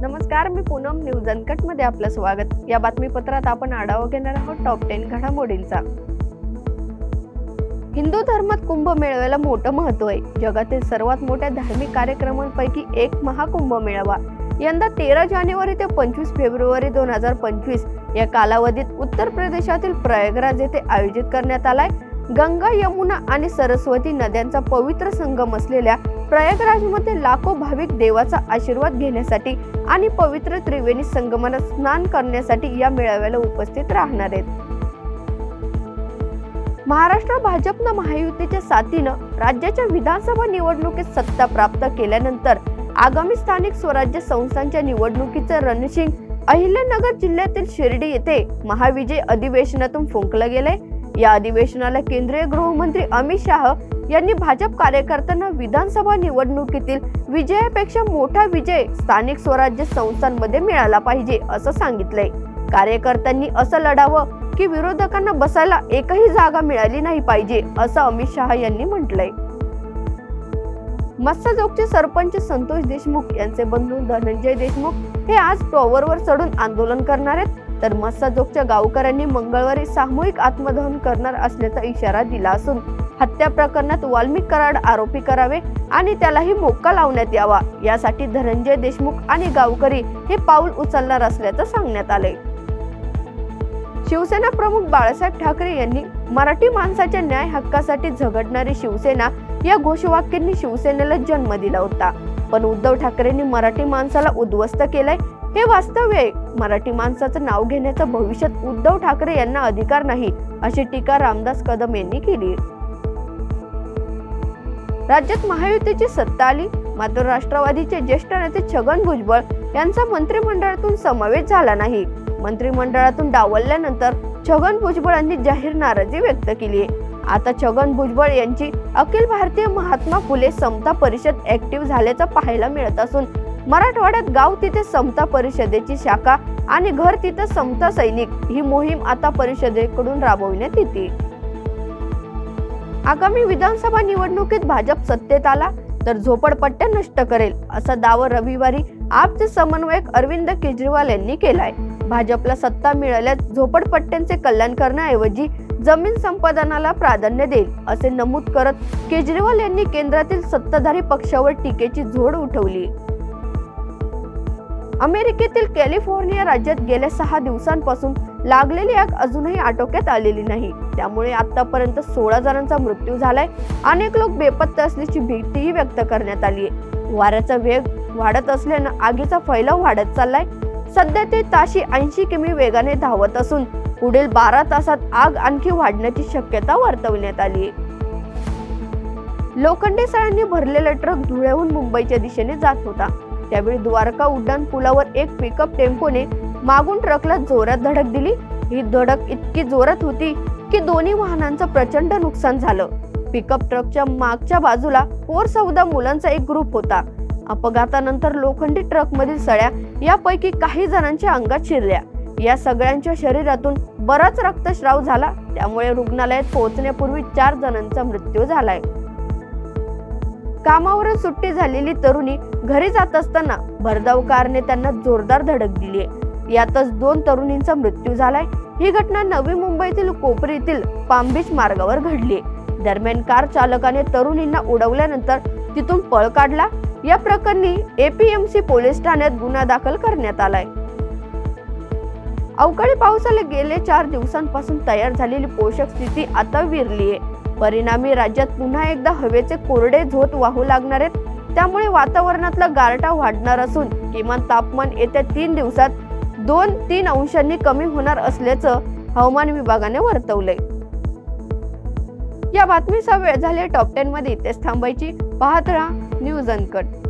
नमस्कार मी पूनम न्यूज अनकटमध्ये आपलं स्वागत. या बातमीपत्रात आपण आढावा घेणार आहोत टॉप टेन घडामोडींचा. हिंदू धर्मात कुंभ मोठं महत्त्व आहे. जगातील सर्वात मोठ्या धार्मिक कार्यक्रमांपैकी एक महाकुंभ मेळावा यंदा तेरा जानेवारी ते पंचवीस फेब्रुवारी दोन हजार पंचवीस या कालावधीत उत्तर प्रदेशातील प्रयागराज येथे आयोजित करण्यात आलाय. गंगा यमुना आणि सरस्वती नद्यांचा पवित्र संगम असलेल्या प्रयागराजमध्ये लाखो भाविक देवाचा आशीर्वाद घेण्यासाठी आणि पवित्र त्रिवेणी संगमाला स्नान करण्यासाठी या मेळाव्याला उपस्थित राहणार आहेत. महाराष्ट्र भाजपनं महायुतीच्या साथीनं राज्याच्या विधानसभा निवडणुकीत सत्ता प्राप्त केल्यानंतर आगामी स्थानिक स्वराज्य संस्थांच्या निवडणुकीचं रणशिंग अहिल्यानगर जिल्ह्यातील शिर्डी येथे महाविजय अधिवेशनातून फुंकलं गेलंय. या अधिवेशनाला केंद्रीय गृहमंत्री अमित शाह यांनी भाजप कार्यकर्त्यांना विधानसभा निवडणुकीतील विजयापेक्षा मोठा विजय स्थानिक स्वराज्य संस्थांमध्ये मिळाला पाहिजे असं सांगितलंय. कार्यकर्त्यांनी असं लढावं की विरोधकांना बसायला एकही जागा मिळाली नाही पाहिजे असं अमित शहा यांनी म्हटलंय. मत्स्यजोगचे सरपंच संतोष देशमुख यांचे बंधू धनंजय देशमुख हे आज टॉवरवर चढून आंदोलन करणार आहेत. तर मत्स्यजोगच्या गावकऱ्यांनी मंगळवारी सामूहिक आत्मदहन करणार असल्याचा इशारा दिला असून हत्या प्रकरणात वाल्मिक कराड आरोपी करावे आणि त्यालाही मोक्का लावण्यात यावा. यासाठी धनंजय देशमुख आणि गावकरी हे पाऊल उचलणार असल्याचं सांगण्यात आलंय. शिवसेना प्रमुख बाळासाहेब ठाकरे यांनी मराठी माणसाच्या न्याय हक्कासाठी झगडणारी शिवसेना या घोषवाक्यांनी शिवसेनेला जन्म दिला होता. पण उद्धव ठाकरेंनी मराठी माणसाला उद्ध्वस्त केलंय हे वास्तव्य आहे. मराठी माणसाचं नाव घेण्याचं भविष्यात उद्धव ठाकरे यांना अधिकार नाही अशी टीका रामदास कदम यांनी केली. राज्यात महायुतीची सत्ता आली. मात्र राष्ट्रवादीचे ज्येष्ठ नेते छगन भुजबळ यांचा मंत्रिमंडळातून समावेश झाला नाही. मंत्रिमंडळातून डावलल्यानंतर छगन भुजबळ यांनी जाहीर नाराजी व्यक्त केली आहे. आता छगन भुजबळ यांची अखिल भारतीय महात्मा फुले समता परिषद ऍक्टिव्ह झाल्याचं पाहायला मिळत असून मराठवाड्यात गाव तिथे समता परिषदेची शाखा आणि घर तिथं समता सैनिक ही मोहीम आता परिषदेकडून राबविण्यात येते. आगामी विधानसभा निवडणुकीत भाजप सत्तेत आला तर झोपडपट्ट्या नष्ट करेल असा दावा रविवारी आपचे समन्वयक अरविंद केजरीवाल यांनी केलाय. भाजपला सत्ता मिळाल्यास झोपडपट्ट्यांचे कल्याण करण्याऐवजी जमीन संपादनाला प्राधान्य देईल असे नमूद करत केजरीवाल यांनी केंद्रातील सत्ताधारी पक्षावर टीकेची झोड उठवली. अमेरिकेतील कॅलिफोर्निया राज्यात गेल्या सहा दिवसांपासून लागलेली आग अजूनही आटोक्यात आलेली नाही. त्यामुळे आतापर्यंत सोळा जणांचा मृत्यू झालाय. अनेक लोक बेपत्ता असल्याची भीतीही व्यक्त करण्यात आली आहे. वाऱ्याचा वेग वाढत असल्यानं आगीचा फैलाव वाढत चाललाय. सध्या ते ताशी ऐंशी किमी वेगाने धावत असून पुढील बारा तासात आग आणखी वाढण्याची शक्यता वर्तवण्यात आली आहे. लोखंडी सळ्यांनी भरलेला ट्रक धुळ्याहून मुंबईच्या दिशेने जात होता. त्यावेळी द्वारका उड्डाण पुलावर एक पिकअप टेम्पोने मागून ट्रकला जोरात धडक दिली. ही धडक इतकी जोरात होती की दोन्ही वाहनांचं प्रचंड नुकसान झालं. पिकअप ट्रकच्या मागच्या बाजूला पोर चौदा मुलांचा एक ग्रुप होता. अपघातानंतर लोखंडी ट्रक मधील सळ्या यापैकी काही जणांच्या अंगात शिरल्या. या सगळ्यांच्या शरीरातून बराच रक्तस्राव झाला. त्यामुळे रुग्णालयात पोहोचण्यापूर्वी चार जणांचा मृत्यू झालाय. कामावरून सुट्टी झालेली तरुणी घरी जात असताना भरधाव कारने त्यांना जोरदार धडक दिली यातच दोन तरुणींचा मृत्यू झालाय. ही घटना नवी मुंबईतील कोपरीतील पामबीच मार्गावर घडली दरम्यान कार चालकाने तरुणींना उडवल्यानंतर तिथून पळ काढला. या प्रकरणी एपीएमसी पोलीस ठाण्यात गुन्हा दाखल करण्यात आलाय. अवकाळी पावसाला गेले चार दिवसांपासून तयार झालेली पोषक स्थिती आता विरली आहे परिणामी राज्यात पुन्हा एकदा हवेचे कोरडे झोत वाहू लागणार आहेत. त्यामुळे वातावरणातला गारटा वाढणार असून किमान तापमान येत्या तीन दिवसात दोन तीन अंशांनी कमी होणार असल्याचं हवामान विभागाने वर्तवलंय. या बातमीचा वेळ झाले टॉप टेन मध्ये इथेच थांबायची पाहत राहा न्यूज अनकट.